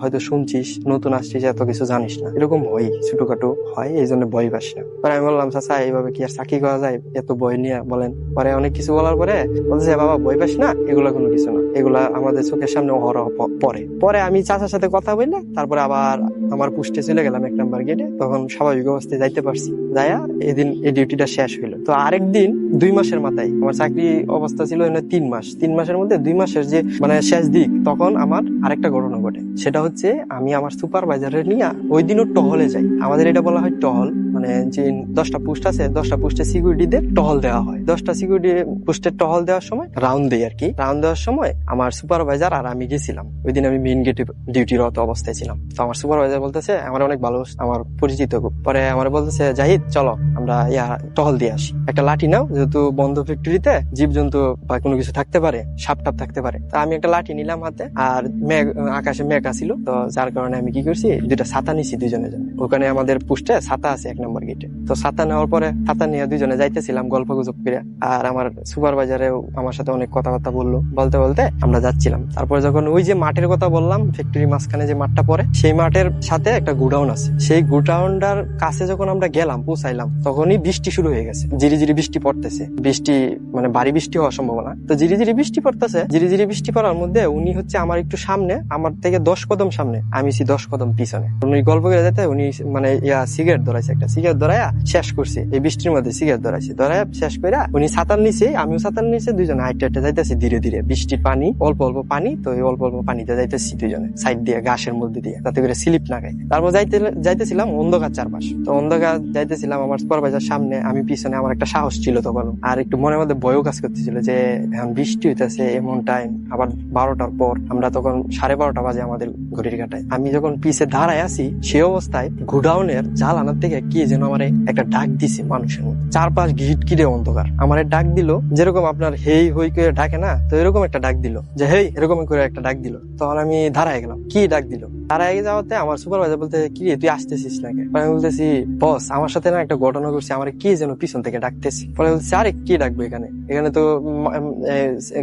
হয়তো শুনছিস, নতুন আসছিস, এত কিছু জানিস না। এরকম হয় ছোটখাটো হয়, এই জন্য বই পাস না। পরে আমি বললাম, চাচা, এইভাবে কি আর চাকরি করা যায়? এত বই নিয়ে বলেন। পরে অনেক কিছু বলার পরে বলছে বাবা, বই পাস না? এগুলা কোনো কিছু না। এগুলা আমাদের চোখের সামনে অহরহ পরে পরে আমি চাচার সাথে কথা বললে তারপরে আবার আমার পুষ্টে চলে গেলাম এক নাম্বার গেটে তখন স্বাভাবিক অবস্থায় যাইতে পারছি। যাইয়া এদিন এই ডিউটিটা শেষ হইল। তো আরেক দিন দুই মাসের মাথায়, আমার চাকরি অবস্থা ছিল তিন মাস। তিন মাসের মধ্যে দুই মাসের যে মানে শেষ দিক, তখন আমার আরেকটা ঘটনা ঘটে। সেটা হচ্ছে, আমি আমার সুপারভাইজারের নিয়ে ওই দিনও টহলে যাই। আমাদের এটা বলা হয় টহল। মানে যে দশটা পোস্ট আছে, দশটা পোস্টে সিকিউরিটিদের টহল দেওয়া হয়। দশটা সিকিউরিটি পোস্টের টহল দেওয়ার সময় রাউন্ড দেই আর কি। রাউন্ড দেওয়ার সময় আমার সুপারভাইজার আর আমি গেছিলাম। ওই দিন আমি মেইন গেটে ডিউটিরত অবস্থায় ছিলাম। তো আমার সুপারভাইজার বলতেছে, আমার অনেক ভালো, আমার পরিচিত পরে আমার বলতেছে, জাহিদ, চলো, আমরা ইয়া টহল দিয়ে আসি। একটা লাঠি নাও, যেহেতু বন্ধ ফ্যাক্টরিতে জীবজন্তু বা কোনো কিছু থাকতে পারে, সাপ টাপ থাকতে পারে। তা আমি একটা লাঠি নিলাম হাতে, আর মেঘ, আকাশে মেঘ আসিল। তো যার কারণে আমি কি করছি, দুইটা ছাতা নিছি দুজনের জন্য। ওখানে আমাদের পুষ্টে ছাতা আছে, এক নম্বর গেটে তো ছাতা নেওয়ার পরে ছাতা নিয়ে দুজনে যাইতেছিলাম গল্প গুজব করে আর আমার সুপারভাইজারেও আমার সাথে অনেক কথাবার্তা বলল। বলতে বলতে আমরা যাচ্ছিলাম। তারপরে যখন ওই যে মাঠের কথা বললাম ফ্যাক্টরি মাঝখানে যে মাঠটা পড়ে, সেই মাঠের সাথে একটা গুডাউন আছে। সেই গুডাউনটার কাছে যখন আমরা গেলাম, পৌঁছাইলাম, তখনই বৃষ্টি শুরু হয়ে গেছে। জিরি জিরি বৃষ্টি পড়তেছে। বৃষ্টি মানে ভারী বৃষ্টি হওয়ার সম্ভাবনা। তো জিরি জিরি বৃষ্টি পড়তেছে। জিরি জিরি বৃষ্টি পড়ার মধ্যে উনি হচ্ছে আমার একটু সামনে, আমার থেকে দশ কদম সামনে। আমি ছি দশ কদম পিছনে। উনি গল্প করে যেতে, উনি মানে ইয়া সিগারেট ধরাইছে একটা সিগারেট ধরাইয়া শেষ করছে। এই বৃষ্টির মধ্যে সিগারেট ধরাইছে। ধরাইয়া শেষ করে উনি সাঁতার নিচে আমিও সাঁতার নিচে দুইজন হাইটে হাইটে যাইতেছি ধীরে ধীরে। বৃষ্টির পানি, অল্প অল্প পানি, তো এই অল্প অল্প পানিতে যাইতেছি দুইজনে, সাইড দিয়ে ঘাসের মধ্যে দিয়ে, যাতে করে স্লিপ না খাই তারপর যাইতে যাইতেছিলাম অন্ধকার চারপাশ। তো অন্ধকার যাইতেছিলাম আমার সুপারভাইজার সামনে, আমি পিছনে আমার একটা সাহস ছিল তখন আর একটু মনের মধ্যে ভয়ও কাজ করতেছিল যে, এখন বৃষ্টি হইতেছে, এমন টাইম আবার বারোটার পর আমরা তখন সাড়ে বারোটা বাজে আমাদের ঘড়ির কাটায়। আমি যখন পিছে দাঁড়ায় আছি, সে অবস্থায় গুডাউনের জাল আনার থেকে কি যেন আমার একটা ডাক দিছে মানুষের মধ্যে। চারপাশ ঘিট কিরে অন্ধকার। আমার ডাক দিল, যেরকম আপনার হেই হই করে ডাকে না, তো এরকম একটা ডাক দিল। যে হেই এরকম করে একটা ডাক দিল। তখন আমি ধারায় গেলাম। কি ডাক দিল? দাঁড়ায় যাওয়াতে আমার সুপারভাইজার বলতে, কি রে, তুই আসতেছিস না পরে আমি বলতেছি, বস, আমার সাথে না একটা ঘটনা করছে আমার কি যেন পিছন থেকে ডাকতেছে? পরে বলছে আরে, কি ডাকবো এখানে? এখানে তো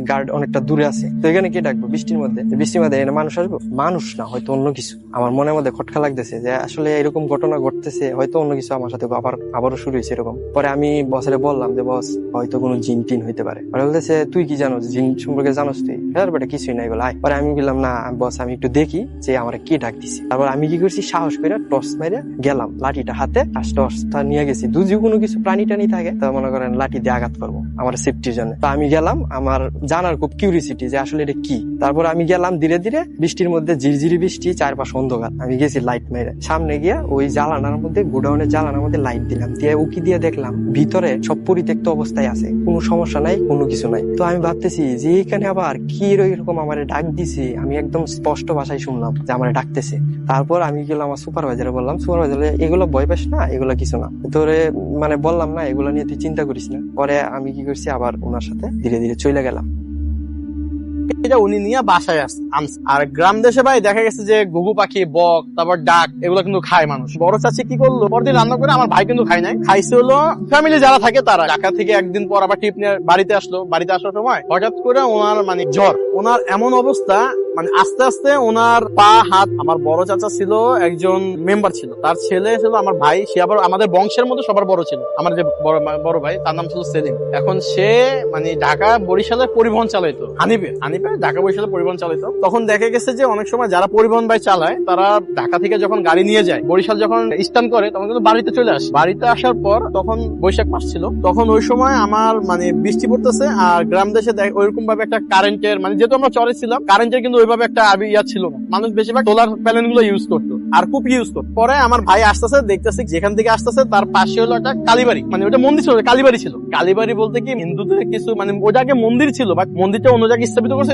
গার্ড অনেকটা দূরে আছে। তো এখানে কি ডাকবো? বৃষ্টির মধ্যে। বৃষ্টির মধ্যে এখানে মানুষ আসব? মানুষ না, হয়তো অন্য কিছু। আমার মনের মধ্যে খটকা লাগতেছে যে, আসলে এরকম ঘটনা ঘটতেছে, হয়তো অন্য কিছু আমার সাথে আবার, আবারও শুরু হয়েছে এরকম। পরে আমি বসরে বললাম যে, বস, হয়তো কোনো জিন টিন হইতে পারে। পরে বলতেছে, তুই কি জানোস? জিন সম্পর্কে জানোস তুই? হ্যাঁ বেটা, কিছুই নাই। বলে পরে আমি বললাম, না, বস, আমি একটু দেখি যে, আমার কি ডাক দিছে? তারপর আমি কি করছি? সাহস করে টর্চ মেরে গেলাম লাঠিটা হাতে আর টর্চটা নিয়ে গেছি। যদি কোনো কিছু প্রাণী টানি থাকে, তা মনে করেন লাঠি দিয়ে আঘাত করব আমার সেফটির জন্য। তো আমি গেলাম, আমার জানার খুব কিউরিসিটি যে আসলে এটা কি? তারপর আমি গেলাম, ধীরে ধীরে বৃষ্টির মধ্যে ঝিরঝিরি বৃষ্টি, চারপাশ অন্ধকার। আমি গেছি লাইট মেরে সামনে গিয়ে ওই জ্বালানার মধ্যে, গোডাউনের জ্বালানার মধ্যে লাইট দিলাম। দিয়ে উকি দিয়ে দেখলাম, ভিতরে সব পরিত্যক্ত অবস্থায় আছে। কোনো সমস্যা নাই, কোনো কিছু নাই। তো আমি ভাবতেছি যে এখানে আবার কি এরকম আমার ডাক দিছে? আমি একদম স্পষ্ট ভাষায় শুনলাম যে আমার ডাকতেছে তারপর আমি গেলাম আমার সুপারভাইজারে বললাম সুপারভাইজার এগুলো ভয় পাস না? এগুলো কিছু না। তোরে মানে বললাম না, এগুলো নিয়ে তুই চিন্তা করিস না। পরে আমি কি করছি, আবার ওনার সাথে ধীরে ধীরে চলে গেলাম। এটা উনি নিয়ে বাসায় আর গ্রাম দেশে ভাই দেখা গেছে যে ঘুঘু পাখি, বক, তারপর ডাক, এগুলো কিন্তু খায় মানুষ। বড় চাচি কি করল? পরদিন রান্না করে আমার ভাই কিন্তু খাই নাই। খাইছে হলো ফ্যামিলি যারা থাকে তারা। ঢাকা থেকে একদিন পর আবার টিপ নিয়ে বাড়িতে আসলো। বাড়িতে আসার সময় হঠাৎ করে ওনার মানে জ্বর। ওনার এমন অবস্থা মানে আস্তে আস্তে ওনার পা, হাত আমার বড় চাচা ছিল, একজন মেম্বার ছিল। তার ছেলে ছিল আমার ভাই, সে আবার আমাদের বংশের মধ্যে সবার বড় ছিল। আমার যে বড় ভাই, তার নাম ছিল সেলিম। এখন সে মানে ঢাকা বরিশালে পরিবহন চালাইতো, হানিফে। হানিফে ঢাকা বরিশালে পরিবহন চালাইতো। তখন দেখা গেছে যে অনেক সময় যারা পরিবহন ভাই চালায়, তারা ঢাকা থেকে যখন গাড়ি নিয়ে যায়, বরিশাল যখন স্টান করে, তখন কিন্তু বাড়িতে চলে আসে। বাড়িতে আসার পর তখন বৈশাখ মাস ছিল। তখন ওই সময় আমার মানে বৃষ্টি পড়তেছে আর গ্রাম দেশে ওইরকম ভাবে একটা কারেন্টের মানে যেহেতু আমরা চরে ছিলাম কারেন্টের কিন্তু ওইভাবে একটা ইয়া ছিল না। মানুষ বেশিরভাগ সোলার প্যানেলগুলো ইউজ করতো। আর খুব ইউজ করতো। পরে আমার ভাই আসতেছে, দেখতেছে যেখান থেকে আসতেছে, তার পাশে হলো একটা কালীবাড়ি। মানে ওটা মন্দির ছিল, কালীবাড়ি ছিল। কালীবাড়ি বলতে কি, হিন্দুদের কিছু মানে ওটা আগে মন্দির ছিল বাট মন্দিরটা অন্য জায়গায় স্থাপিত করছে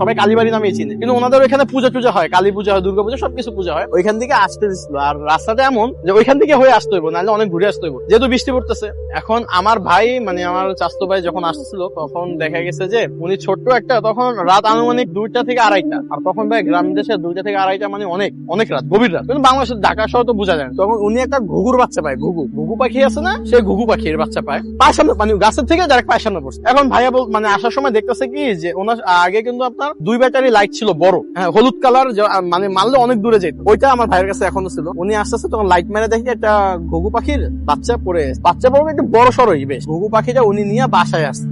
সবাই কালীবাড়ি নামে চিনে। কিন্তু ওনাদের ওইখানে পূজা টুজা হয়, কালী পূজা হয়, দুর্গা পূজা, সবকিছু পূজা হয়। ওইখান থেকে আসতে দিছিল। আর রাস্তাটা এমন যে ওইখান থেকে হয়ে আসতে হইব, নাহলে অনেক ঘুরে আসতে হইব। যেহেতু বৃষ্টি পড়তেছে, এখন আমার ভাই মানে আমার চাস্তো ভাই যখন আসছিল তখন দেখা গেছে যে উনি ছোট্ট একটা, তখন রাত আনুমানিক দুইটা থেকে আড়াইটা। আর তখন ভাই গ্রাম দেশে দুইটা থেকে আড়াইটা মানে অনেক অনেক রাত, গভীর কিন্তু বাংলাদেশের ঢাকা শহর তো বোঝা যায় না। তখন উনি একটা ঘুঘুর বাচ্চা পায়, ঘুঘু। ঘুঘু পাখি আছে না, সে ঘুঘু পাখির বাচ্চা পায়। সামনে মানে গাছের থেকে ডাইরেক্ট সামনে পড়ছে। এখন ভাইয়া বল মানে আসার সময় দেখতেছে কি যে ওনার আগে কিন্তু আপনার দুই ব্যাটারি লাইট ছিল বড়। হ্যাঁ হলুদ কালার মানে মারলে অনেক দূরে যেত। ওইটা আমার ভাইয়ের কাছে এখনও ছিল। উনি আস্তে আস্তে তখন লাইট মেরে দেখি একটা ঘুঘু পাখির বাচ্চা পড়ে বাচ্চা পড়বে একটু বড় সড়ই বেশ। ঘুঘু পাখিটা উনি নিয়ে বাসায় আসছে।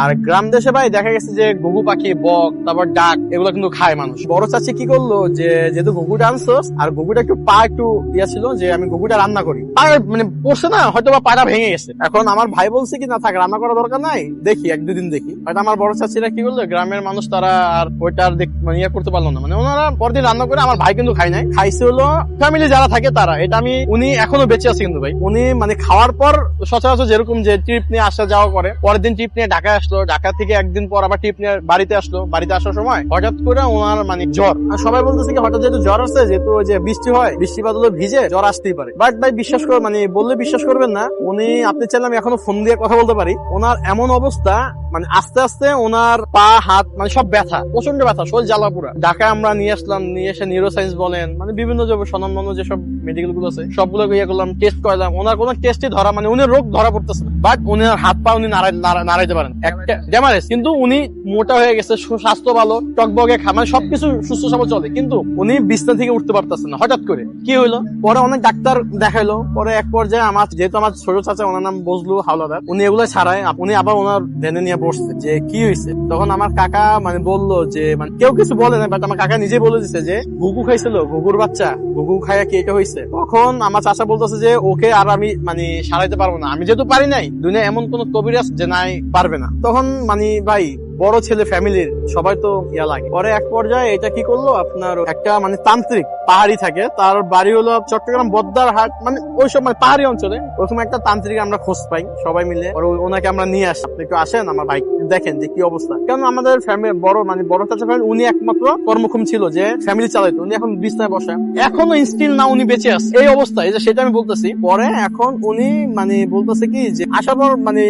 আর গ্রাম দেশে ভাই দেখা গেছে যে ঘুঘু পাখি, বক, তারপর ডাক, এগুলো কিন্তু খায় মানুষ। বড় চাচি কি করল যে, যেহেতু ঘুঘুটা আনছোস, আর ঘুঘুটা একটু পা একটু ইয়া ছিল যে আমি ঘুঘুটা রান্না করি। পা মানে পড়ছে না হয়তো বা পাটা ভেঙে গেছে। এখন আমার ভাই বলছে কি, না থাক, রান্না করা দরকার নাই, দেখি, এক দুদিন দেখি। হয়তো আমার বড় চাচিরা কি করল, গ্রামের মানুষ তারা আর ওইটা আর মানে ইয়ে করতে পারল না। মানে ওনারা পরদিন রান্না করে আমার ভাই কিন্তু খাই নাই। খাইছে হলো ফ্যামিলি যারা থাকে তারা। এটা আমি, উনি এখনও বেঁচে আছে কিন্তু ভাই। উনি মানে খাওয়ার পর সচরাচর যেরকম যে ট্রিপ নিয়ে আসা যাওয়া করে, পরের দিন ট্রিপ নিয়ে ঢাকায় আসলো। ঢাকা থেকে একদিন পর আবার ট্রিপ নিয়ে বাড়িতে আসলো। বাড়িতে আসার সময় হঠাৎ করে ওনার মানে জ্বর। আর সবাই বলতেছে কি, হঠাৎ যেহেতু জ্বর আছে, যেহেতু ওই যে বৃষ্টি হয় বৃষ্টিপাত হলে ভিজে জ্বর আসতেই পারে। বাট ভাই, বিশ্বাস করে মানে বললে বিশ্বাস করবেন না, উনি, আপনি চাইলে আমি এখনও ফোন দিয়ে কথা বলতে পারি। ওনার এমন অবস্থা মানে আস্তে আস্তে ওনার পা, হাত মানে সব ব্যথা প্রচণ্ড ব্যথা, শরীর জ্বালা পুরা। ঢাকায় আমরা নিয়ে আসলাম, নিয়ে এসে নিউরো সায়েন্স বলেন মানে বিভিন্ন যে স্বনামধন্য যেসব মেডিকেলগুলো আছে সবগুলো ইয়ে করলাম টেস্ট করলাম। ওনার কোনো টেস্টই ধরা মানে উনি রোগ ধরা পড়তেছে বাট উনি হাত পা উনি নাড়াইতে পারেন। একটা ড্যামারেজ কিন্তু উনি মোটা হয়ে গেছে সু- স্বাস্থ্য ভালো, টকবগে খা মানে সবকিছু সুস্থ সবল চলে। কিন্তু উনি বিছনা থেকে উঠতে পারতেছে না। হঠাৎ করে। কি হইল? পরে অনেক ডাক্তার দেখাইলো। পরে এক পর্যায়ে আমার যেহেতু আমার ছোট চাচা ওনার নাম বজলু হাওলাদার। উনি এগুলো ছাড়াই উনি আবার ওনার ধ্যানে নিয়ে বসছে যে, কি হয়েছে তখন আমার কাকা মানে বলল যে মানে কেউ কিছু বলে না বাট আমার কাকা নিজে বলে দিছে যে, ঘুঘু খাইছিল, ঘুঘুর বাচ্চা, ঘুঘু খাইয়া কি এটা হয়েছে তখন আমার চাচা বলতেছে যে, ওকে আর আমি মানে সারাইতে পারব না। আমি যেহেতু পারি নাই দুনিয়া এমন কোন কবিরাজ যে নাই, পারবে না। তখন মানে ভাই বড় ছেলে ফ্যামিলির সবাই তো ইয়া লাগে। পরে এক পর্যায়ে এটা কি করল? আপনার একটা মানে তান্ত্রিক পাহাড়ি থাকে। তার বাড়ি হলো চট্টগ্রাম বদ্দার হাট মানে ওই সব মানে পাহাড়ি অঞ্চলে। ওরকম একটা তান্ত্রিক আমরা খোঁজ পাই সবাই মিলে। ওনাকে আমরা নিয়ে আসি আপনি একটু আসেন আমার বাইক দেখেন যে কি অবস্থা। কারণ আমাদের ফ্যামিলি বড় মানে বড় চাচা ফ্যামিলি উনি একমাত্র কর্মক্ষম ছিল যে ফ্যামিলি চালাইতো। উনি এখন বিছনায় বসে। এখনও স্টিল না উনি বেঁচে আছে। এই অবস্থা এই যে সেটা আমি বলতেছি, পরে এখন উনি মানে বলতেছে কি যে আসার পর মানে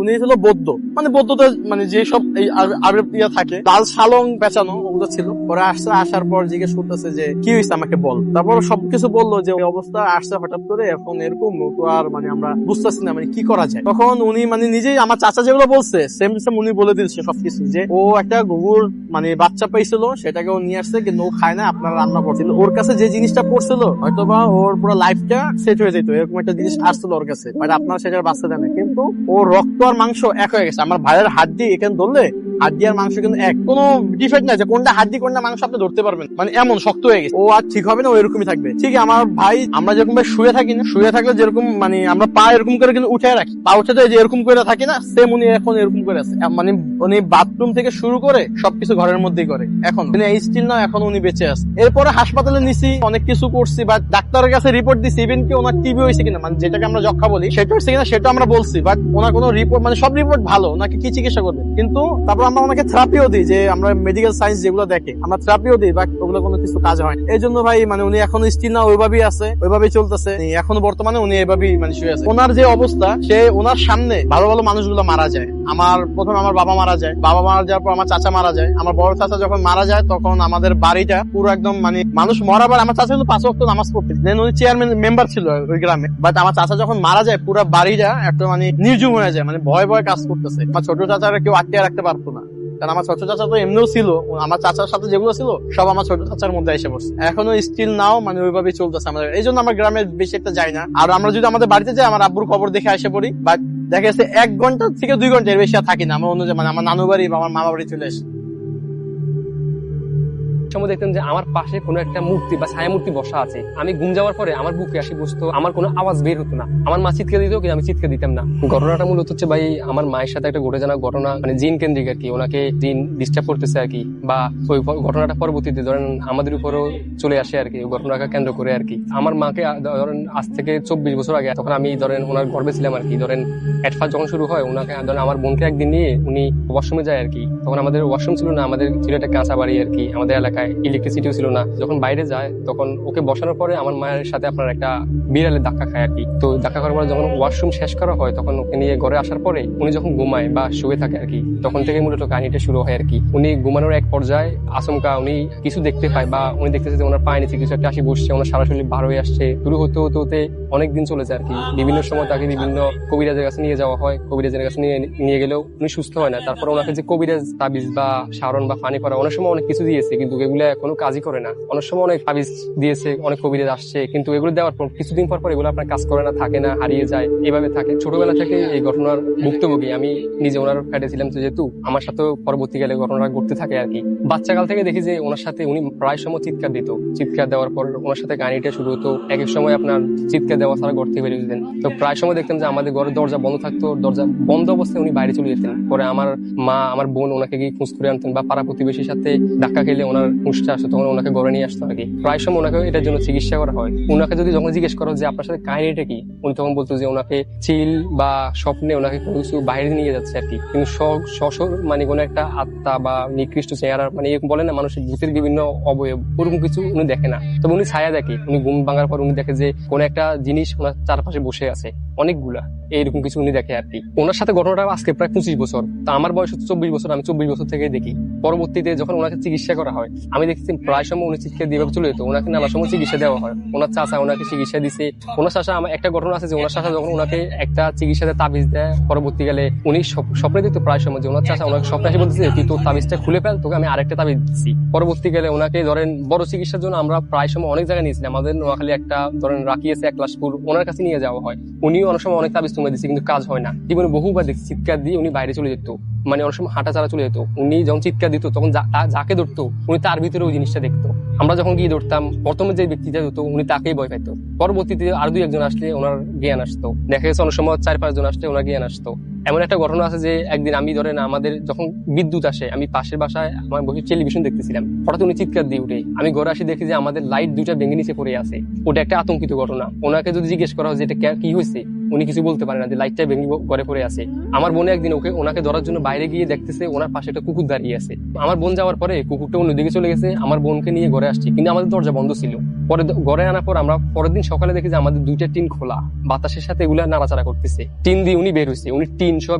উনি ছিল বৌদ্ধ। মানে বৌদ্ধতে মানে যে সব এই ইয়া থাকে, লাল সালং পেঁচানো ওগুলো ছিল। পরে আসছে, আসার পর জিজ্ঞেস করতেছে যে, কি হয়েছে আমাকে বল? তারপর সবকিছু বলল যে, ওই অবস্থা আসছে হঠাৎ করে, এখন এরকম তো আর মানে আমরা বুঝতেছি না মানে কি করা যায়? তখন উনি মানে নিজেই, আমার চাচা যেগুলো বলছে সেম সেম উনি বলে দিচ্ছে সবকিছু যে ও একটা গুগুর মানে বাচ্চা পাইছিল, সেটাকে ও নিয়ে আসছে, কিন্তু ও খায় না, আপনারা রান্না করছিল ওর কাছে যে জিনিসটা পড়ছিল, হয়তোবা ওর পুরো লাইফটা সেট হয়ে যেত, এরকম একটা জিনিস আসছিল ওর কাছে। বাট আপনারা সেটার বাঁচতে দেন কিন্তু ও রক্ত আর মাংস এক হয়ে গেছে। আমার ভাইয়ের হাড্ডি এখানে ধরলে, হাড্ডি আর মাংস কিন্তু এক। কোনো ডিফেক্ট নাই যে কোনটা হাড্ডি, কোনটা মাংস আপনি ধরতে পারবেন। মানে এমন, শক্ত হয়ে গেছে। ও আর ঠিক হবে না, ও এরকমই থাকবে। ঠিক, আমার ভাই, আমরা যেরকম ভাই শুয়ে থাকি না, শুয়ে থাকলে যেরকম মানে আমরা পা এরকম করে কিন্তু উঠে রাখি। পা উঠে যে এরকম করে থাকি না সেম উনি এখন এরকম করে আছে। মানে উনি বাথরুম থেকে শুরু করে সবকিছু ঘরের মধ্যেই করে। এখন স্টিল না, এখন উনি বেঁচে আছে। এরপরে হাসপাতালে নিছি, অনেক কিছু করছি বাট ডাক্তারের কাছে রিপোর্ট দিছি ইভেন কি ওনার টিবি হয়েছে কিনা মানে যেটাকে আমরা যক্ষা বলি, সেটা কিনা, সেটা আমরা বলছি বাট ওনার কোনো রিপোর্ট মানে সব রিপোর্ট ভালো, ওনাকে কি চিকিৎসা করবে? কিন্তু তারপর আমরা ওনাকে থেরাপিও দিই, যে আমরা মেডিকেল সায়েন্স যেগুলো দেখে, আমরা থেরাপিও দিই ওগুলো কোনো কিছু কাজ হয় এই জন্য ভাই মানে উনি এখন স্টিল না, ওইভাবেই আছে, ওইভাবেই চলতেছে। এখনও বর্তমানে উনি এভাবেই মানে শুয়ে আছে। ওনার যে অবস্থা, সে ওনার সামনে ভালো ভালো মানুষগুলো মারা যায়। আমার প্রথমে আমার বাবা মারা যায়। বাবা মারা যাওয়ার পর আমার চাচা মারা যায়। আমার বড় চাচা যখন মারা যায়, তখন আমাদের বাড়িটা পুরো একদম মানে মানুষ মরাবার আমার চাচা কিন্তু পাঁচ বক্ত নামাজ পড়তে উনি চেয়ারম্যান মেম্বার ছিল ওই গ্রামে। বাট আমার চাচা যখন মারা যায়, পুরো বাড়িটা একটা মানে নির্জুম হয়ে যায় মানে ভয় ভয় কাজ করতেছে। আমার ছোট চাচারা কেউ আটকে রাখতে পারতো না। কারণ আমার ছোট চাচা তো এমনিও ছিল, আমার চাচার সাথে যেগুলো ছিল, সব আমার ছোট চাচার মধ্যে এসে পড়ছে। এখনও স্টিল নাও মানে ওইভাবে চলতেছে আমাদের। এই জন্য আমার গ্রামে বেশি একটা যাই না। আর আমরা যদি আমাদের বাড়িতে যাই, আমার আব্বুর খবর দেখে এসে পড়ি বাট দেখা যাচ্ছে এক ঘণ্টা থেকে দুই ঘণ্টা এর বেশি আর থাকি না। আমরা অন্য মানে আমার নানু বাড়ি বা আমার মামা বাড়ি চলে আসি। সময় দেখতাম যে আমার পাশে কোনো একটা মূর্তি বা ছায়া মূর্তি বসা আছে। আমি ঘুম যাওয়ার পরে আমার বুকে আসি বসতো, আমার কোনো আওয়াজ বের হতো না। আমার মা চিৎকার দিত কিন্তু আমি চিৎকার দিতাম না। ঘটনাটা মূলত হচ্ছে ভাই, আমার মায়ের সাথে একটা ঘটে জানা ঘটনা মানে জিন কেন্দ্রিক আর কি। ওনাকে জিন ডিস্টার্ব করতেছে আর কি। বা ওই ঘটনাটা পরবর্তীতে ধরেন আমাদের উপরও চলে আসে আর কি, ঘটনাকে কেন্দ্র করে আর কি। আমার মাকে ধরেন আজ থেকে চব্বিশ বছর আগে তখন আমি ধরেন ওনার গর্বে ছিলাম আর কি। ধরেন এটফাস যখন শুরু হয়, ওনাকে ধরেন আমার বোনকে একদিন নিয়ে উনি ওয়াশরুমে যায় আর কি। তখন আমাদের ওয়াশরুম ছিল না, আমাদের ছিল একটা কাঁচা বাড়ি আর কি, আমাদের এলাকায় এলাকায় ইলেকট্রিসিটিও ছিল না। যখন বাইরে যায়, তখন ওকে বসানোর পরে আমার মায়ের সাথে আপনার একটা বিড়ালের ধাক্কা খায় আর কি। তো ধাক্কা খাওয়ার পরে যখন ওয়াশরুম শেষ করা হয়, তখন ওকে নিয়ে ঘরে আসার পরে উনি যখন ঘুমায় বা শুয়ে থাকে আর কি, তখন থেকে মূলত কাহিনীটা শুরু হয় আর কি। উনি ঘুমানোর এক পর্যায়ে আচমকা উনি কিছু দেখতে পায় বা উনি দেখতেছে যে ওনার পায়ে নিচে কিছু একটা আসি বসছে, ওনার সারা বার হয়ে আসছে। শুরু হতে হতে হতে অনেক দিন চলে যায় আর কি। বিভিন্ন সময় তাকে বিভিন্ন কবিরাজের কাছে নিয়ে যাওয়া হয়। কবিরাজের কাছে নিয়ে নিয়ে গেলেও উনি সুস্থ হয় না। তারপর ওনাকে যে কবিরাজ তাবিজ বা সারণ বা পানি করা, অনেক সময় অনেক কিছু দিয়েছে, কিন্তু এগুলো কোনো কাজই করে না। অনেক সময় অনেক তাবিজ দিয়েছে, অনেক কবিরাজ আসছে, কিন্তু এগুলো দেওয়ার পর কিছুদিন পর পর এগুলো আপনার কাজ করে না, থাকে না, হারিয়ে যায়, এভাবে থাকে। ছোটবেলা থেকে এই ঘটনার ভুক্তভোগী, আমি নিজে ওনার ফ্যাটে ছিলাম যেহেতু আমার সাথে পরবর্তীকালে ঘটনাটা ঘটতে থাকে আর কি। বাচ্চাকাল থেকে দেখি যে ওনার সাথে উনি প্রায় সময় চিৎকার দিত। চিৎকার দেওয়ার পর ওনার সাথে কাহিনীটা শুরু হতো। এক এক সময় আপনার চিৎকার দেওয়া ছাড়া ঘর থেকে বেরিয়ে যেতেন। তো প্রায় সময় দেখতাম যে আমাদের ঘরের দরজা বন্ধ থাকতো, দরজা বন্ধ অবস্থায় উনি বাইরে চলে যেতেন। পরে আমার মা, আমার বোন ওনাকে গিয়ে খুঁজ করে আনতেন বা পাড়া প্রতিবেশীর সাথে ধাক্কা খেলে ওনার খুঁজটা আসতো তখন ওনাকে ঘরে নিয়ে আসতো আর কি। প্রায় সময় ওনাকে এটার জন্য চিকিৎসা করা হয়। ওনাকে যদি যখন জিজ্ঞেস করো যে, আপনার সাথে কাহিনীটা কি? উনি তখন বলতো যে, ওনাকে চিল বা স্বপ্নে ওনাকে কোনো কিছু বাইরে নিয়ে যাচ্ছে আর কি। কিন্তু সশর মানে কোনো একটা আত্মা বা নিকৃষ্ট চেহারা মানে এরকম বলে না, মানুষের ভূতের বিভিন্ন অবয়ব, ওরকম কিছু উনি দেখে না। তবে উনি ছায়া দেখে। উনি ঘুম ভাঙার পর উনি দেখে যে, কোন একটা জিনিস ওনার চারপাশে বসে আছে, অনেকগুলা। এইরকম কিছু উনি দেখে আর কি। ওনার সাথে ঘটনাটা আজকে প্রায় পঁচিশ বছর। তা আমার বয়স হচ্ছে চব্বিশ বছর, আমি চব্বিশ বছর থেকে দেখি। পরবর্তীতে যখন ওনাকে চিকিৎসা করা হয়, আমি দেখছি প্রায় সময় উনি চিকিৎসা দিয়ে চলে যেত। ওনাকে নানা সময় চিকিৎসা দেওয়া হয়। ওনার চাচা ওনাকে চিকিৎসা দিছে। ওনার চাচা, আমার একটা ঘটনা আছে যে ওনার চাচা যখন ওনাকে একটা চিকিৎসাতে তাবিজ দেয়, পরবর্তীকালে উনি স্বপ্নে দিত প্রায় সময় যে ওনার চাচা ওনাকে স্বপ্নে এসে বলতেছে, তুই তোর তাবিজটা খুলে ফেল, তোকে আমি আরেকটা তাবিজ দিচ্ছি পরবর্তীকালে ওনাকে ধরেন বড় চিকিৎসার জন্য আমরা প্রায় সময় অনেক জায়গায় নিয়েছিলাম। আমাদের নোয়াখালী একটা ধরেন রাখিয়েছে এক লাশপুর ওনার কাছে নিয়ে যাওয়া হয়। উনিও অনেক সময় অনেক তাবিজ তুমে দিচ্ছে কিন্তু কাজ হয় না। জীবনে বহুবার দেখছি চিৎকার দিয়ে উনি বাইরে চলে যেত। মানে অনেক সময় হাঁটা চালা চলে যেত। উনি যখন চিৎকার দিত, তখন যাকে ধরতো, উনি তার ভিতরে ওই জিনিসটা দেখতো। আমরা যখন গিয়ে ধরতাম, প্রথমে যে ব্যক্তিটা ধরতো, উনি তাকেই ভয় পাইতো। পরবর্তীতে আর দুই একজন আসলে ওনার জ্ঞান আসতো। দেখা গেছে অনেক সময় চার পাঁচজন আসলে ওনার জ্ঞান আসতো। এমন একটা ঘটনা আছে যে, একদিন আমি ধরেন আমাদের যখন বিদ্যুৎ আসে, আমি পাশের বাসায় আমার বসে টেলিভিশন দেখতেছিলাম। হঠাৎ উনি চিৎকার দিয়ে উঠে, আমি ঘরে আসি দেখি যে আমাদের লাইট দুইটা ভেঙে নিচে পড়ে আছে। ওটা একটা আতঙ্কিত ঘটনা। ওনাকে যদি জিজ্ঞেস করা হয় যে এটা কি হয়েছে উনি কিছু বলতে পারে না, যে লাইটটা ভেঙে ঘরে পড়ে আছে। আমার বোনে একদিন ওকে, ওনাকে ধরার জন্য বাইরে গিয়ে দেখতেছে, ওনার পাশে একটা কুকুর দাঁড়িয়ে আছে। আমার বোন যাওয়ার পরে কুকুরটা অন্যদিকে চলে গেছে, আমার বোনকে নিয়ে ঘরে আসছি। কিন্তু আমাদের দরজা বন্ধ ছিল। পরে ঘরে আনার পর আমরা পরের দিন সকালে দেখি যে আমাদের দুইটা টিন খোলা। বাতাসের সাথে এগুলা নাড়াচাড়া করতেছে। টিন দিয়ে উনি বের হয়েছে উনি টিন সহ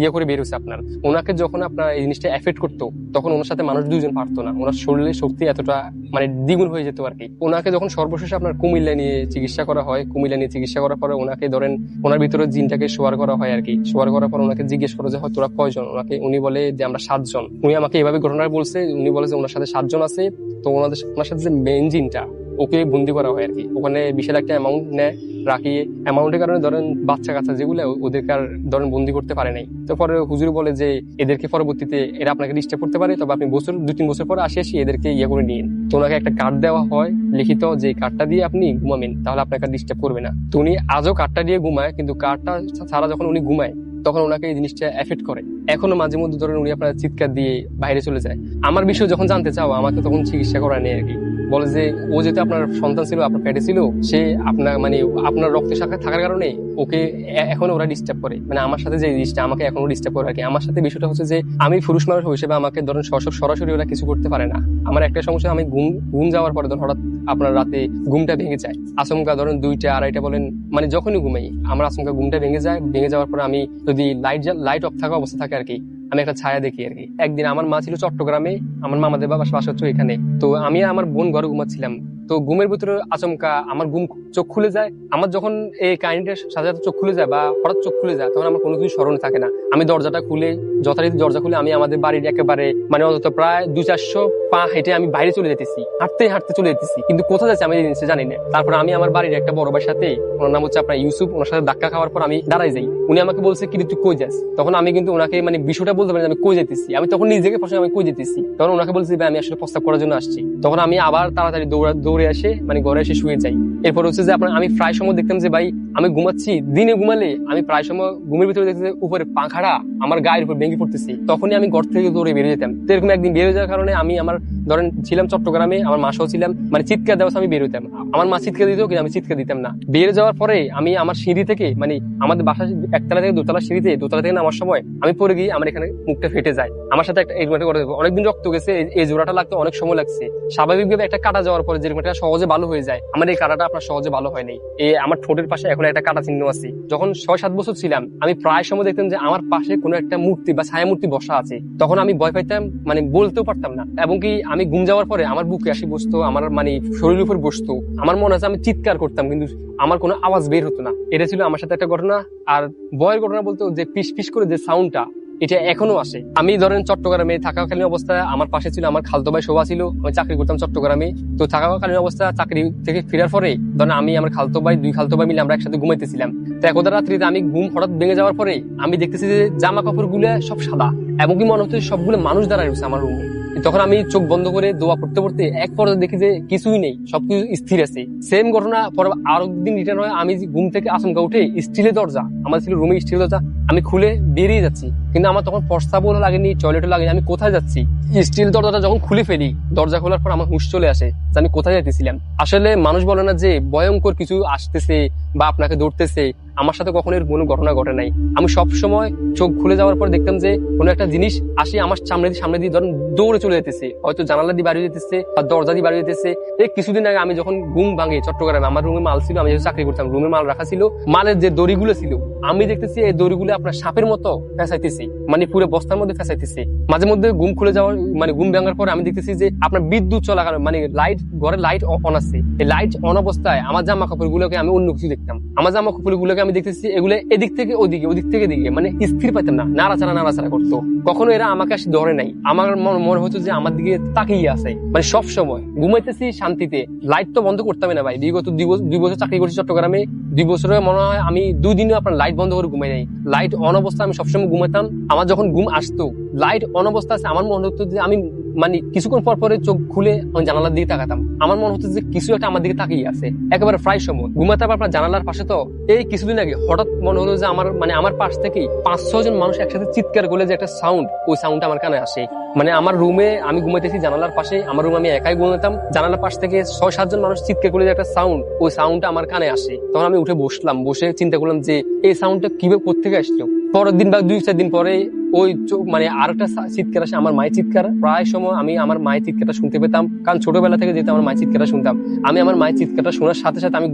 ইয়ে করে বের হয়েছে আপনার। ওনাকে যখন আপনার এই জিনিসটা এফেক্ট করতো, তখন ওনার সাথে মানুষ দুইজন পারতো না। ওনার শরীরে শক্তি এতটা মানে দ্বিগুণ হয়ে যেত আর কি। ওনাকে যখন সর্বশেষে আপনার কুমিল্লা নিয়ে চিকিৎসা করা হয়, কুমিল্লা নিয়ে চিকিৎসা করার পরে ওনাকে ধরেন ওনার ভিতরে জিনটাকে শোয়ার করা হয় আর কি। শোয়ার করার পর ওনাকে জিজ্ঞেস করো যে, হয়, তোরা কয়জন? ওনাকে, উনি বলে যে, আমরা সাতজন। উনি আমাকে এভাবে ঘটনা বলছে, উনি বলে যে, ওনার সাথে সাতজন আছে। তো ওনাদের, ওনার সাথে যে মেন জিনটা ওকে বন্দি করা হয় আর কি। ওখানে বিশাল একটা অ্যামাউন্ট নেয় রাখিয়ে অ্যামাউন্টের কারণে ধরেন বাচ্চা কাচ্চা যেগুলো, ওদেরকে আর ধরেন বন্দি করতে পারে নাই। তো পরে হুজুর বলে যে, এদেরকে পরবর্তীতে এরা আপনাকে ডিস্টার্ব করতে পারে, তবে আপনি বছর, দু তিন বছর পর আসে আসি এদেরকে ইয়ে করে নিন তো ওনাকে একটা কার্ড দেওয়া হয়, লিখিত যে কার্ডটা দিয়ে আপনি ঘুমাবেন, তাহলে আপনাকে ডিস্টার্ব করবে না। তো উনি আজও কার্ডটা দিয়ে ঘুমায়, কিন্তু কার্ডটা ছাড়া যখন উনি ঘুমায় তখন ওনাকে এই জিনিসটা এফেক্ট করে। এখনও মাঝে মধ্যে ধরেন উনি আপনার চিৎকার দিয়ে বাইরে চলে যায়। আমার বিষয় যখন জানতে চাও, আমাকে তখন চিকিৎসা করা নেই আর কি। বলে যে, ও যেহেতু আপনার সন্তান ছিল, আপনার পেটে ছিল, সে আপনার মানে আপনার রক্ত শাখা থাকার কারণে ওকে এখনও ওরা ডিস্টার্ব করে। মানে আমার সাথে যে জিনিসটা আমাকে এখনও ডিস্টার্ব করে আর কি। আমার সাথে বিষয়টা হচ্ছে যে, আমি পুরুষ মানুষ হিসেবে আমাকে ধরেন সরাসরি ওরা কিছু করতে পারে না। আমার একটা সমস্যা, আমি ঘুম ঘুম যাওয়ার পরে ধরুন হঠাৎ আপনার রাতে ঘুমটা ভেঙে যায়। আচমকা ধরেন দুইটা, আড়াইটা বলেন মানে যখনই ঘুমাই, আমার আচমকা ঘুমটা ভেঙে যায়। ভেঙে যাওয়ার পরে আমি যদি লাইট লাইট অফ থাকা অবস্থা থাকে আর কি আমি একটা ছায়া দেখি আর কি। একদিন আমার মা ছিল চট্টগ্রামে, আমার মামাদের বাবা বাসা হচ্ছে এখানে। তো আমি আমার বোন ঘরে ঘুমাচ্ছিলাম। তো ঘুমের ভিতরে আচমকা আমার ঘুম চোখ খুলে যায়। আমার যখন এই কাহিনীটার সাথে সাথে চোখ খুলে যায় বা হঠাৎ চোখ খুলে যায়, তখন আমার কোনো কিছু স্মরণে থাকে না। আমি দরজাটা খুলে, যথারীতি দরজা খুলে আমি আমাদের বাড়ির একেবারে মানে অন্তত প্রায় দু চারশো পা হেঁটে আমি বাইরে চলে যেতেছি। হাঁটতে হাঁটতে চলে যেতেছি। কিন্তু কোথায় যাচ্ছে আমি জিনিসটা জানি না। তারপর আমি আমার বাড়ির একটা বড় ভাইয়ের সাথে, ওনার নাম হচ্ছে আপনার ইউসুফ, ওনার সাথে ধাক্কা খাওয়ার পর আমি দাঁড়াই যাই। উনি আমাকে বলছে কিন্তু তুই কই যাস? তখন আমি কিন্তু ওনাকে মানে বিষয়টা বলতে পারি আমি কই যেতেছি আমি তখন নিজেকে প্রশ্ন আমি কই যেতেছি তখন ওনাকে বলছি ভাই, আমি আসলে প্রস্তাব করার জন্য আসছি। তখন আমি আবার তাড়াতাড়ি দৌড়া, দৌড়ে আসে মানে ঘরে এসে শুয়ে যাই। এরপর হচ্ছে যে আপনার, আমি প্রায় সময় দেখতাম যে, ভাই, আমি ঘুমাচ্ছি, দিনে ঘুমালে আমি প্রায় সময় ঘুমের ভিতরে দেখতে যে, উপরে পাখাড়া আমার গায়ের উপর ভেঙে পড়তেছি। তখনই আমি ঘর থেকে দৌড়ে বেরিয়ে যেতাম। তো এরকম একদিন বেরিয়ে যাওয়ার কারণে আমি আমার, ধরেন ছিলাম চট্টগ্রামে, আমার মাসাও ছিলাম মানে চিৎকার দেওয়া আমি বের বেরোতাম আমার মা চিৎকার দিত, কিন্তু আমি চিৎকার দিতাম না। বেরিয়ে যাওয়ার পরে আমি আমার সিঁড়ি থেকে মানে আমাদের বাসা একতলা থেকে দোতলা সিঁড়িতে, দোতলা থেকে নামার সময় আমি পরে গিয়ে আমার এখানে মুখটা ফেটে যায়। আমার সাথে একটা এরকম একটা দেবো। অনেকদিন রক্ত গেছে, এই- জোড়াটা লাগতে অনেক সময় লাগছে। স্বাভাবিকভাবে একটা কাটা যাওয়ার পরে যেরকম একটা সহজে ভালো হয়ে যায়, আমার এই কাটাটা আপনার সহজে ভালো হয়নি এই আমার ঠোঁটের পাশে এখন একটা কাটা চিহ্ন আছে। যখন ছয় সাত বছর ছিলাম, আমি প্রায় সময় দেখতাম যে আমার পাশে কোনো একটা মূর্তি বা ছায়া মূর্তি বসা আছে। তখন আমি ভয় পাইতাম মানে বলতেও পারতাম না। এবং কি আমি ঘুম যাওয়ার পরে আমার বুকে আসি বসতো, আমার মানে শরীরের উপর বসতো। আমার মনে আছে আমি চিৎকার করতাম, কিন্তু আমার কোনো আওয়াজ বের হতো না। এটা ছিল আমার সাথে একটা ঘটনা। আর ভয়ের ঘটনা বলতো যে পিস পিস করে যে সাউন্ডটা এটা এখনও আসে আমি ধরেন চট্টগ্রামে থাকাকালীন অবস্থায় আমার পাশে ছিল, আমার খালতো ভাই শোভা ছিল, আমি চাকরি করতাম চট্টগ্রামে। তো থাকাকালীন অবস্থা, চাকরি থেকে ফেরার পরে ধরেন আমি, আমার খালতো ভাই, দুই খালতো ভাই মিলে আমরা একসাথে ঘুমাইতেছিলাম। তো একদা রাত্রিতে আমি ঘুম হঠাৎ ভেঙে যাওয়ার পরে আমি দেখতেছি যে জামা কাপড়গুলো সব সাদা এমনকি মনে হচ্ছে সবগুলো মানুষ দাঁড়ায় রয়েছে আমার রুমে তখন আমি চোখ বন্ধ করে দোয়া পড়তে পড়তে এক পর্যায়ে দেখি যে কিছুই নেই, সবকিছু স্থির আছে। সেম ঘটনা পরে আরও দিন রিটার্ন হয়, আমি ঘুম থেকে আচমকা উঠে স্টিলের দরজা, আমার ছিল রুমে স্টিলের দরজা, আমি খুলে বেরিয়ে যাচ্ছি। কিন্তু আমার তখন প্রস্তাবও লাগেনি টয়লেটও লাগেনি, আমি কোথায় যাচ্ছি? স্টিল দরজাটা যখন খুলে ফেলি, দরজা খোলার পর আমার হুঁশ চলে আসে যে আমি কোথায় যাইতেছিলাম। আসলে মানুষ বলে না যে ভয়ঙ্কর কিছু আসতেছে বা আপনাকে ধরতেছে, আমার সাথে কখনো এর কোনো ঘটনা ঘটে নাই। আমি সব সময় চোখ খুলে যাওয়ার পর দেখতাম যে, কোনো একটা জিনিস আসি আমার সামনে দিয়ে সামনে দিয়ে ধরেন দৌড়ে চলে যেতেছে। হয়তো জানালা দিয়ে বাড়ি যেতেছে বা দরজা দিয়ে বাড়ি যেতেছে। এই কিছুদিন আগে আমি যখন ঘুম ভাঙে চট্টগ্রামে, আমার রুমে মাল ছিল, আমি চাকরি করতাম, রুমে মাল রাখা ছিল, মালের যে দড়িগুলো ছিল, আমি দেখতেছি এই দড়িগুলো আপনার সাপের মতো ফেসাইতেছি মানে পুরো বস্তার মধ্যে ফেসাইতেছি। মাঝে মধ্যে ঘুম খুলে যাওয়ার মানে ঘুম ভাঙার পর আমি দেখতেছি যে, আপনার বিদ্যুৎ চলাকালীন মানে লাইট ঘরে লাইট অন আছে। এই লাইট অন অবস্থায় আমার জামা কাপড় গুলোকে আমি অন্য কিছু দেখতাম। আমার জামা কাপড় গুলোকে আমি দেখতেছি, এগুলো এদিক থেকে ওদিকে, ওদিক থেকে এদিকে মানে স্থির পাইতাম না, নাড়াচাড়া নাড়াচাড়া করতো। কখনো এরা আমাকে আসে ধরে নাই। আমার মনে হতো যে আমার দিকে তাকিয়ে আছে। মানে সব সময় ঘুমাইতেছি শান্তিতে। লাইট তো বন্ধ করতাম না ভাই। বিগত দুই বছর চাকরি করছি চট্টগ্রামে। দুই বছরে মনে হয় আমি দুই দিনও আপনার লাইট বন্ধ করে ঘুমাই নাই। লাইট অন অবস্থা আমি সবসময় ঘুমাইতাম। আমার যখন ঘুম আসতো লাইট অন অবস্থা আছে, আমার মনে হতো যে আমি মানে কিছুক্ষণ পর পরে চোখ খুলে আমি জানালার দিকে তাকাতাম। আমার মনে হতো যে কিছু একটা আমার দিকে তাকিয়ে আছে, একেবারে প্রায় সময় ঘুমাতে পারব আপনার জানালার পাশে তো, এই কিছুদিন আগে হঠাৎ মনে হলো যে আমার মানে আমার পাশ থেকেই পাঁচ ছজন মানুষ একসাথে চিৎকার করলে যে একটা সাউন্ড ওই সাউন্ডটা আমার কানে আসে। মানে আমার রুমে আমি ঘুমাইতেছি জানালার পাশে, আমার রুমে আমি একাই ঘুমাতাম জানালার পাশ থেকে ছয় সাতজন মানুষ চিৎকার করলে যে একটা সাউন্ড ওই সাউন্ডটা আমার কানে আসে। তখন আমি উঠে বসলাম, বসে চিন্তা করলাম যে, এই সাউন্ডটা কীভাবে কোথেকে আসলো? পরের দিন বা দুই, চার দিন পরে ওই মানে আরেকটা চিৎকার আসে, আমার মায়ের চিৎকার। প্রায় সময় আমি আমার মায়ের চিৎকারটা শুনতে পেতাম। কারণ ছোটবেলা থেকে যেহেতু আমার মায়ের চিৎকারটা শুনতাম, আমি আমার মায়ের চিৎকারটা শোনার সাথে সাথে আমি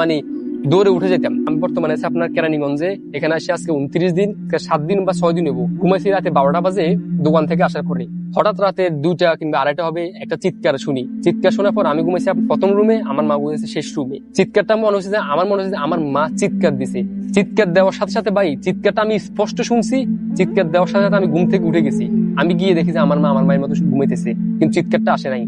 মানে দৌড়ে উঠে যেতাম। আমি বর্তমানে আছি আপনার কেরানীগঞ্জে। এখানে আসি আজকে উনত্রিশ দিন সাত দিন বা ছয় দিন নেব ঘুমাইছি রাতে বারোটা বাজে, দোকান থেকে আসার পরে। হঠাৎ রাতে দুইটা কিংবা আড়াইটা হবে, একটা চিৎকার শুনি। চিৎকার শোনার পর আমি ঘুমাইছি প্রথম রুমে আমার মা ঘুমাইছে শেষ রুমে চিৎকারটা মনে হচ্ছে যে, আমার মনে হচ্ছে আমার মা চিৎকার দিছে। চিৎকার দেওয়ার সাথে সাথে ভাই, চিৎকারটা আমি স্পষ্ট শুনছি, চিৎকার দেওয়ার সাথে সাথে আমি ঘুম থেকে উঠে গেছি। আমি গিয়ে দেখি যে, আমার মা আমার মায়ের মতো ঘুমাইতেছে, কিন্তু চিৎকারটা আসে নাই।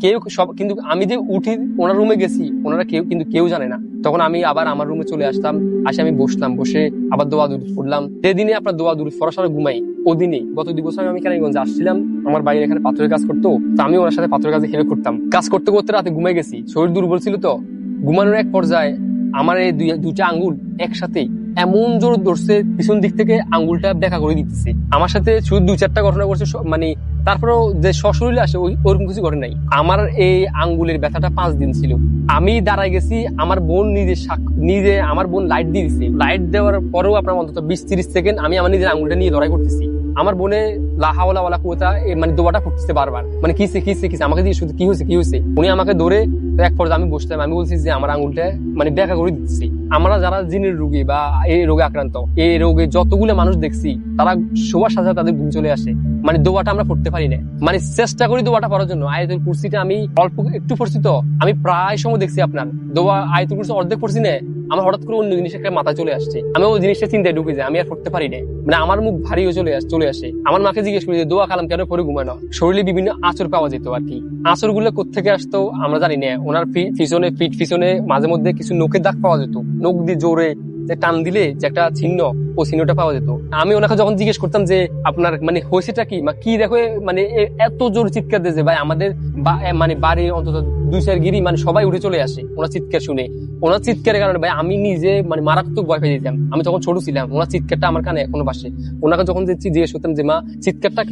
কেউ সব, কিন্তু আমি যে উঠি ওনার রুমে গেছি, ওনারা কেউ, কিন্তু কেউ জানে না। তখন আমি আবার আমার রুমে চলে আসতাম, আসে আমি বসলাম, বসে আবার দোয়া দূর পড়লাম। সেদিনে আপনার দোয়া দূর ফরাসরা ঘুমাই ওদিনে গত দুই বছর আমি কেরানীগঞ্জে আসছিলাম? আমার বাইরে এখানে পাথরের কাজ করতো, তো আমি ওনার সাথে পাথরের কাজে হেল্প করতাম কাজ করতে করতে রাতে ঘুমাই গেছি, শরীর দুর্বল ছিল তো, ঘুমানোর এক পর্যায়ে আমার এই দুই- দুইটা আঙ্গুল একসাথে এমন জোর ধরছে, পিছন দিক থেকে আঙ্গুলটা দেখা করে দিতেছে। আমার সাথে শুধু দুই চারটা ঘটনা করছে মানে তারপরেও যে সশরীরে আসে, ওই ওরকম কিছু ঘটে নাই। আমার এই আঙ্গুলের ব্যথাটা পাঁচ দিন ছিল। আমি দাঁড়ায় গেছি, আমার বোন নিজে নিজে আমার বোন লাইট দিয়ে দিছে। লাইট দেওয়ার পরেও আপনার অন্তত বিশ তিরিশ সেকেন্ড আমি আমার নিজের আঙ্গুলটা নিয়ে লড়াই করতেছি। আমার বোনে লাহাওয়ালা ওয়ালা কুয়াতা মানে দোয়াটা ফুটতেছে বারবার। মানে কিসে কিসে কিসে আমাকে দিয়ে শুধু কি হয়েছে কি হয়েছে? উনি আমাকে ধরে এক পর্যায়ে আমি বসতাম আমি বলছি যে আমার আঙ্গুলটা মানে ব্যাখ্যা করে দিচ্ছি আমরা যারা জিনের রোগী বা এই রোগে আক্রান্ত, এই রোগে যতগুলো মানুষ দেখছি, তারা সবার সাথে তাদের ঘুম চলে আসে। মানে দোয়াটা আমরা পড়তে পারি না। মানে চেষ্টা করি দোয়াটা পড়ার জন্য। আয়তের কুর্সিটা আমি অল্প একটু পড়ছি তো, আমি প্রায় সময় দেখছি আপনার। দোয়া আয়তের কুর্সি অর্ধেক পড়ছি না আমার হঠাৎ করে অন্য জিনিস একটা মাথায় চলে আসছে। আমি ওই জিনিসটা চিন্তায় ঢুকে যাই, আমি আর পড়তে পারি না মানে আমার মুখ ভারী চলে আসে চলে আসে। আমার মাকে জিজ্ঞেস করি যে, দোয়া কালাম, কেন পরে ঘুমানো শরীরে বিভিন্ন আচর পাওয়া যেত আর কি। আচরগুলো কোথেকে আসতো আমরা জানি না। ওনার পিছনে, পিঠ পিছনে, মাঝে মধ্যে কিছু নখের দাগ পাওয়া যেত। নখ দিয়ে জোরে যে টান দিলে যে একটা চিহ্ন সিনিয়রটা পাওয়া যেত। আমি ওনাকে যখন জিজ্ঞেস করতাম যে, আপনার মানে হয়েছেটা কি? কি দেখো মানে এত জোর চিৎকার ভাই, আমাদের মানে বাড়ির অন্তত দুই চার গিরি মানে সবাই উঠে চলে আসে ওনার চিৎকার শুনে। ওনার চিৎকারের কারণে ভাই, আমি নিজে মানে মারাত্মক ভয় পেয়ে যেতাম। আমি তখন ছোট ছিলাম, ওনার চিৎকারটা আমার কানে এখনও বাসে ওনাকে যখন জিজ্ঞেস করতাম যে, মা, চিৎকারটা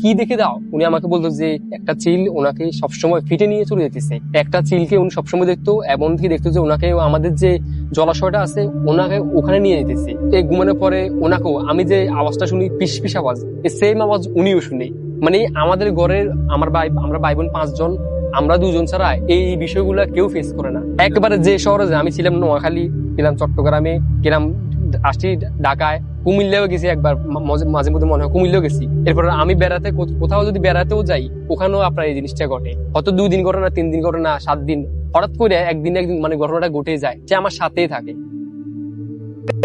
কি দেখে দাও? উনি আমাকে বলতো যে, একটা চিল ওনাকে সবসময় ফিটে নিয়ে চলে যেতেছে। একটা চিলকে উনি সবসময় দেখতো এবং কি দেখতো যে, ওনাকে আমাদের যে জলাশয়টা আছে, ওনাকে ওখানে নিয়ে যেতেছে। এই ঘুমানোর পরে ওনাকেও। আমি যে আওয়াজটা শুনি, পিস পিস আওয়াজ সেম আওয়াজ উনিও শুনে। মানে আমাদের ঘরের আমার ভাই, আমরা ভাই বোন পাঁচজন, আমরা দুজন ছাড়া এই বিষয়গুলো কেউ ফেস করে না। একবারে যে শহরে আমি ছিলাম, নোয়াখালী, গেলাম চট্টগ্রামে, গেলাম আসছি ঢাকায় কুমিল্লাও গেছি একবার মাঝে মধ্যে মনে হয় কুমিল্লাও গেছি। এরপর আমি বেড়াতে কোথাও যদি বেড়াতেও যাই, ওখানেও আপনার এই জিনিসটা ঘটে। হয়তো দুই দিন ঘটনা তিন দিন ঘটনা সাত দিন হঠাৎ করে একদিন একদিন মানে ঘটনাটা ঘটে যায় যে আমার সাথেই থাকে।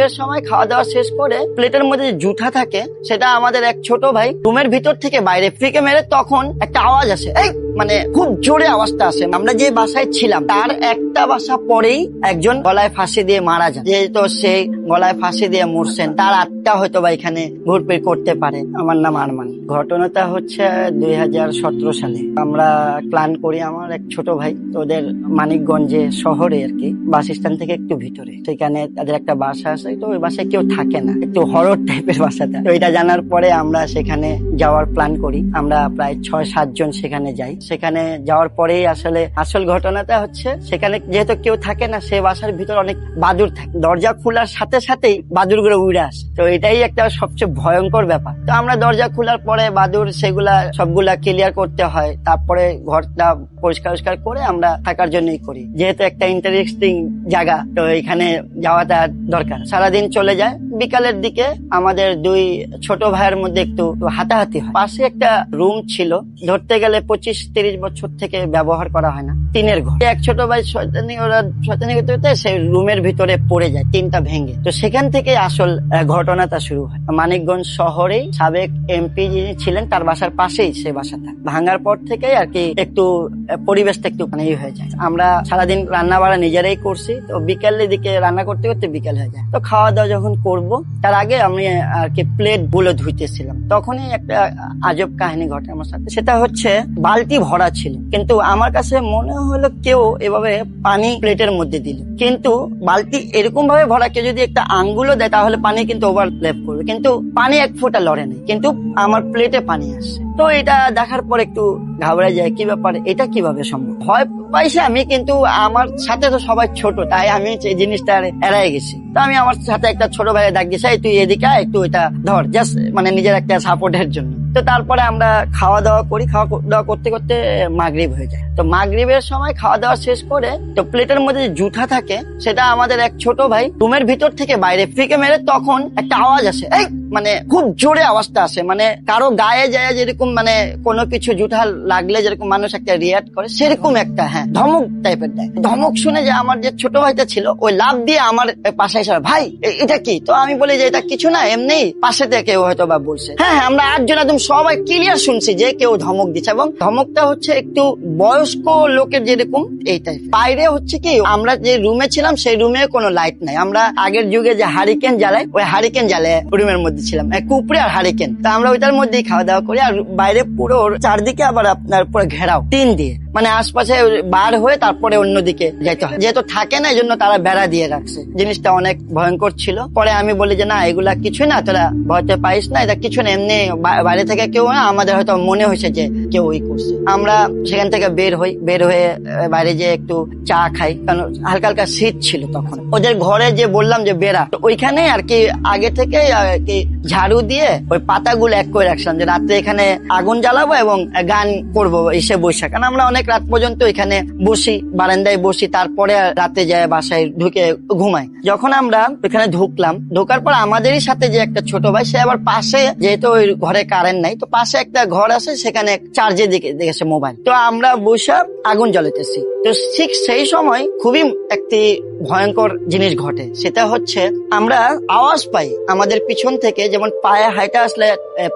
সময় খাওয়া দাওয়া শেষ করে প্লেটের মধ্যে যে জুঠা থাকে, সেটা আমাদের এক ছোট ভাই রুমের ভিতর থেকে বাইরে ফিকে মেরে তখন একটা আওয়াজ আসে। এই মানে খুব জোরে আওয়াজটা আসে। আমরা যে বাসায় ছিলাম, তার একটা বাসা পরেই একজন গলায় ফাঁসি দিয়ে মারা যায় যেহেতু সেই গলায় ফাঁসি দিয়ে মরছেন, তার আত্মা হয়তো বা এখানে ঘুরপির করতে পারে। আমার নাম আরমান। ঘটনাটা হচ্ছে দুই হাজার সতেরো সালে। আমরা প্ল্যান করি আমার এক ছোট ভাই তো ওদের মানিকগঞ্জে শহরে আর কি বাস স্ট্যান্ড থেকে একটু ভিতরে। সেখানে তাদের একটা বাসা আছে, তো ওই বাসায় কেউ থাকে না। একটু হরর টাইপের বাসাটা। তো এটা জানার পরে আমরা সেখানে যাওয়ার প্ল্যান করি। আমরা প্রায় ছয় সাতজন সেখানে যাই। সেখানে যাওয়ার পরেই আসলে আসল ঘটনাটা হচ্ছে, সেখানে যেহেতু কেউ থাকে না, সে বাসার ভিতর অনেক বাদুর থাকে। দরজা খোলার সাথে সাথেই বাদুরগুলো উড়ে আসে। তো এটাই একটা সবচেয়ে ভয়ঙ্কর ব্যাপার। তো আমরা দরজা খোলার পরে বাদুর সেগুলা সবগুলা ক্লিয়ার করতে হয়। তারপরে ঘরটা পরিষ্কার পরিষ্কার করে আমরা থাকার জন্যই করি। যেহেতু একটা ইন্টারেস্টিং জায়গা, তো এখানে যাওয়াটা দরকার। সারাদিন চলে যায়। বিকালের দিকে আমাদের দুই ছোট ভাইয়ের মধ্যে একটু হাতাহাতি হয়। পাশে একটা রুম ছিল। ধরতে গেলে পঁচিশ তিরিশ বছর থেকে ব্যবহার করা হয় না। টিনের ঘর। এক ছোট ভাই শয়তানি, ওরা শয়তানি করতে সেই রুমের ভিতরে পড়ে যায় তিনটা ভেঙে। তো সেখান থেকে আসল ঘটনাটা শুরু হয়। মানিকগঞ্জ শহরেই সাবেক এমপি যিনি ছিলেন, তার বাসার পাশেই সে বাসাটা। ভাঙার পর থেকেই আর কি একটু পরিবেশটা একটু ইয়ে হয়ে যায়। আমরা সারাদিন রান্না বাড়া নিজেরাই করছি, তো বিকালের দিকে রান্না করতে করতে বিকাল হয়ে যায়। তো খাওয়া দাওয়া যখন করব, তার আগে আমি আর কি প্লেট বলে ধুইতেছিলাম। তখনই একটা আজব কাহিনী ঘটে আমার সাথে। সেটা হচ্ছে বালতি ভরা ছিল। কিন্তু আমার কাছে মনে হলো কেউ এভাবে পানি প্লেটের মধ্যে দিল। কিন্তু বালতি এরকম ভাবে ভরা, কেউ যদি একটা আঙ্গুলও দেয়, তাহলে পানি কিন্তু ওভারল্যাপ করবে। কিন্তু পানি এক ফোঁটা লড়ে নেই। কিন্তু আমার প্লেটে পানি আসছে। তো এটা দেখার পর একটু ঘাবড়ে যায় কি ব্যাপার? এটা কীভাবে সম্ভব? ভয় পাইছি আমি কিন্তু আমার সাথে তো সবাই ছোট, তাই আমি এই জিনিসটা এড়াই গেছি। তো আমি আমার সাথে একটা ছোট ভাইয়ের ডাক দিয়েছি তুই এদিকে একটু এটা ধর জাস্ট মানে নিজের একটা সাপোর্টের জন্য। তো তারপরে আমরা খাওয়া দাওয়া করি খাওয়া দাওয়া করতে করতে মাগরিব হয়ে যায়। তো মাগরিবের সময় খাওয়া দাওয়া শেষ করে, তো প্লেটের মধ্যে যে জুঠা থাকে, সেটা আমাদের এক ছোট ভাই রুমের ভিতর থেকে বাইরে ফিকে মেরে তখন একটা আওয়াজ আসে। এই মানে খুব জোরে আওয়াজটা আসে মানে কারও গায়ে যায় যেরকম মানে কোনো কিছু জুঠা লাগলে যেরকম মানুষ একটা রিয়াক্ট করে, সেরকম একটা হ্যাঁ। ধমক টাইপের দেয়। ধমক শুনে যে আমার যে ছোট ভাইটা ছিল, ওই লাভ দিয়ে আমার পাশে এসে ভাই এটা কি? তো আমি বলি যে, এটা কিছু না, এমনি পাশে থেকে কেউ হয়তো বা বলছে। হ্যাঁ হ্যাঁ আমরা আটজন একদম সবাই ক্লিয়ার শুনছি যে কেউ ধমক দিচ্ছে এবং ধমকটা হচ্ছে একটু বয়স্ক লোকের যেরকম এই টাইপ বাইরে হচ্ছে কি, আমরা যে রুমে ছিলাম, সেই রুমে কোনো লাইট নাই। আমরা আগের যুগে যে হারিকেন জ্বালাই ওই হারিকেন জ্বালে রুমের মধ্যে ছিলাম। কুপড়ে আর হারিকেন তা আমরা ওইটার মধ্যেই খাওয়া দাওয়া করি আর বাইরে পুরো চারদিকে আবার আপনার পুরো ঘেরাও, টিন দিয়ে। মানে আশপাশে বার হয়ে তারপরে অন্যদিকে যাইতে হয়। যেহেতু থাকে না এই জন্য তারা বেড়া দিয়ে রাখছে। জিনিসটা অনেক ভয়ঙ্কর ছিল। পরে আমি বলি যে, না, এগুলা কিছু না, তোরা ভয়তে পাইস না এটা কিছু না। এমনি বাইরে থেকে কেউ না, আমাদের হয়তো মনে হয়েছে যে কেউ ওই করছে। আমরা সেখান থেকে বের হই, বের হয়ে বাইরে যে একটু চা খাই। কারণ হালকা হালকা শীত ছিল তখন। ওদের ঘরে যে বললাম যে, বেড়া। ওইখানে আর কি আগে থেকে আর কি ঝাড়ু দিয়ে ওই পাতাগুলো এক করে রাখছিলাম যে, রাত্রে এখানে আগুন জ্বালাবো এবং গান করব, এসে বৈশাখ কারণ আমরা অনেক রাত পর্যন্ত এখানে বসি, বারান্দায় বসি, তারপরে রাতে যায় বাসায় ঢুকে ঘুমাই। যখন আমরা এখানে ঢুকলাম, ঢোকার পর আমাদেরই সাথে যে একটা ছোট ভাই, সে আবার পাশে, যেহেতু ওই ঘরে কারেন্ট নাই, তো পাশে একটা ঘর আছে, সেখানে চার্জে দিকে দেখেছে মোবাইল তো আমরা বসে আগুন জ্বালাতেছি তো ঠিক সেই সময় খুবই একটি ভয়ঙ্কর জিনিস ঘটে। সেটা হচ্ছে, আমরা আওয়াজ পাই আমাদের পিছন থেকে, যেমন পায়ে হাইটা আসলে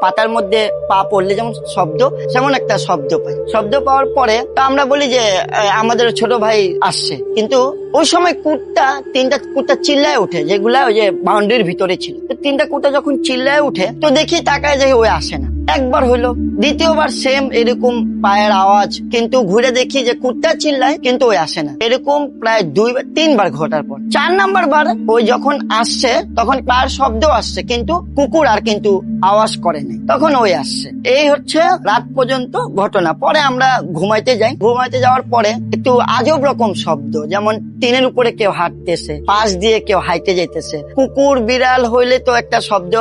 পাতার মধ্যে পা পড়লে যেমন শব্দ, সেমন একটা শব্দ পাই। শব্দ পাওয়ার পরে তো আমরা বলি যে আমাদের ছোট ভাই আসছে। কিন্তু ওই সময় কুটটা, তিনটা কুটটা চিল্লায় উঠে যেগুলা ওই যে বাউন্ডারির ভিতরে ছিল। তো তিনটা কুটটা যখন চিল্লায় উঠে তো দেখি তাকায় যে ওই আসে না। একবার হলো, দ্বিতীয়বার সেম এরকম পায়ের আওয়াজ, কিন্তু ঘুরে দেখি যে কুত্তা চিল্লায়, কিন্তু ওই আসে না। এরকম প্রায় দুই, তিনবার ঘটার পর। চার নাম্বার বার, ওই যখন আসছে, তখন পায়ের শব্দ আসছে, কিন্তু কুকুর আর কিন্তু আওয়াজ করে নাই। তখন ওই আসছে। এই হচ্ছে রাত পর্যন্ত ঘটনা। পরে আমরা ঘুমাইতে যাই। ঘুমাইতে যাওয়ার পরে একটু আজব রকম শব্দ, যেমন টিনের উপরে কেউ হাঁটতেছে, পাশ দিয়ে কেউ হাইতে যাইতেছে কুকুর বিড়াল হইলে তো একটা শব্দ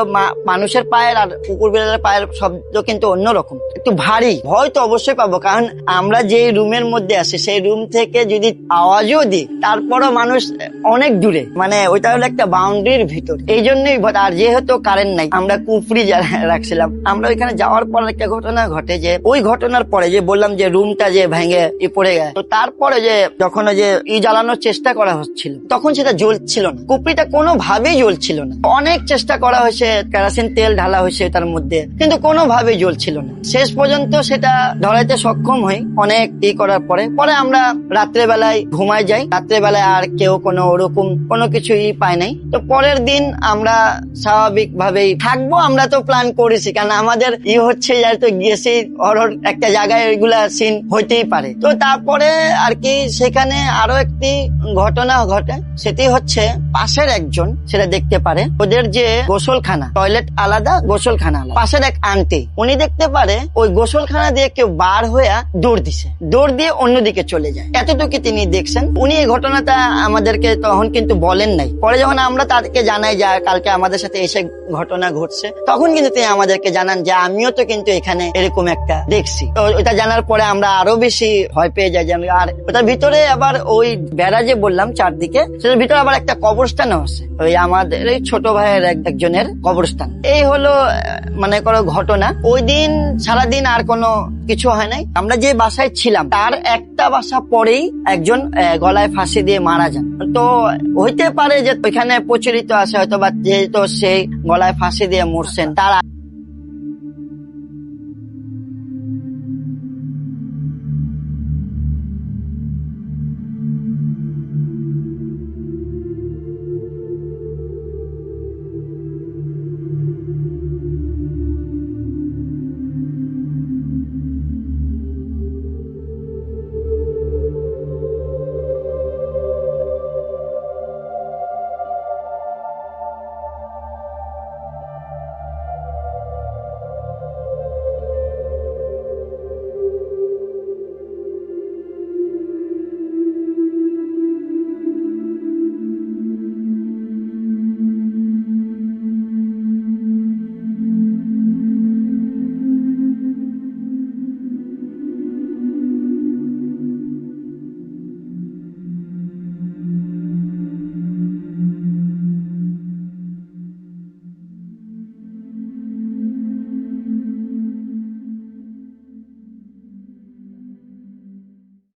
মানুষের পায়ের আর কুকুর বিড়ালের পায়ের শব্দ কিন্তু অন্যরকম। একটু ভারী। ভয় তো অবশ্যই পাবো, কারণ আমরা যে রুমের মধ্যে আছি, সেই রুম থেকে যদি আওয়াজও দিই, তারপরও মানুষ অনেক দূরে। মানে ওইটা হলো একটা বাউন্ডারির ভিতর। এই জন্যই আর যেহেতু কারেন্ট নাই, আমরা কুফরি রাখছিলাম। আমরা ওইখানে যাওয়ার পর একটা ঘটনা ঘটে যে, ওই ঘটনার পরে যে বললাম যে রুমটা যে ভেঙে ই পড়ে গেছে, তো তারপরে যে যখন যে ই জ্বালানোর চেষ্টা করা হচ্ছিল, তখন সেটা জ্বলছিল না। কুপড়িটা কোনোভাবেই জ্বলছিল না। অনেক চেষ্টা করা হয়েছে, কেরাসিন তেল ঢালা হয়েছে তার মধ্যে। কিন্তু কোনোভাবেই জ্বলছিল না। শেষ পর্যন্ত সেটা ধরাইতে সক্ষম হই অনেক ই করার পরে। পরে আমরা রাত্রে বেলায় ঘুমায় যাই। রাত্রে বেলায় আর কেউ কোনো ওরকম কোনো কিছুই পায় নাই। তো পরের দিন আমরা স্বাভাবিক ভাবেই থাকব, আমরা তো প্ল্যান করেছি। কারণ আমাদের ই হচ্ছে তো গেছি হরর একটা জায়গায় এগুলা সিন হইতেই পারে। তো তারপরে আর কি সেখানে আরও একটি ঘটনা ঘটে। সেটি হচ্ছে পাশের একজন, সেটা দেখতে পারে। ওদের যে গোসলখানা টয়লেট আলাদা, গোসলখানা আলাদা। পাশের এক আন্টি উনি দেখতে পারে ওই গোসলখানা দিয়ে কেউ বার হইয়া দৌড় দিছে। দৌড় দিয়ে অন্যদিকে চলে যায়। এতটুকু তিনি দেখছেন। উনি এই ঘটনাটা আমাদেরকে তখন কিন্তু বলেন নাই। পরে যখন আমরা তাদেরকে জানাই যে কালকে আমাদের সাথে এসে ঘটনা ঘটছে, তখন কিন্তু তিনি আমাদেরকে জানান যে আমিও তো কিন্তু এখানে এরকম একটা দেখছি। তো ওটা জানার পরে আমরা আরও বেশি ভয় পেয়ে যাই যে আর ওটার ভিতরে আবার ওই বেড়া যে বললাম চারদিকে, সেটার ভিতরে আবার একটা কবরস্থানও আছে। ওই আমাদের ছোট ভাইয়ের এক- একজনের কবরস্থান। এই হলো মনে করো, ঘটনা। ওই দিন, সারাদিন আর কোনো কিছু হয় নাই। আমরা যে বাসায় ছিলাম, তার একটা বাসা পরেই একজন গলায় ফাঁসি দিয়ে মারা যান। তো হইতে পারে যে ওইখানে প্রচলিত আছে হয়তো বা যেহেতু সেই গলায় ফাঁসি দিয়ে মরছেন, তার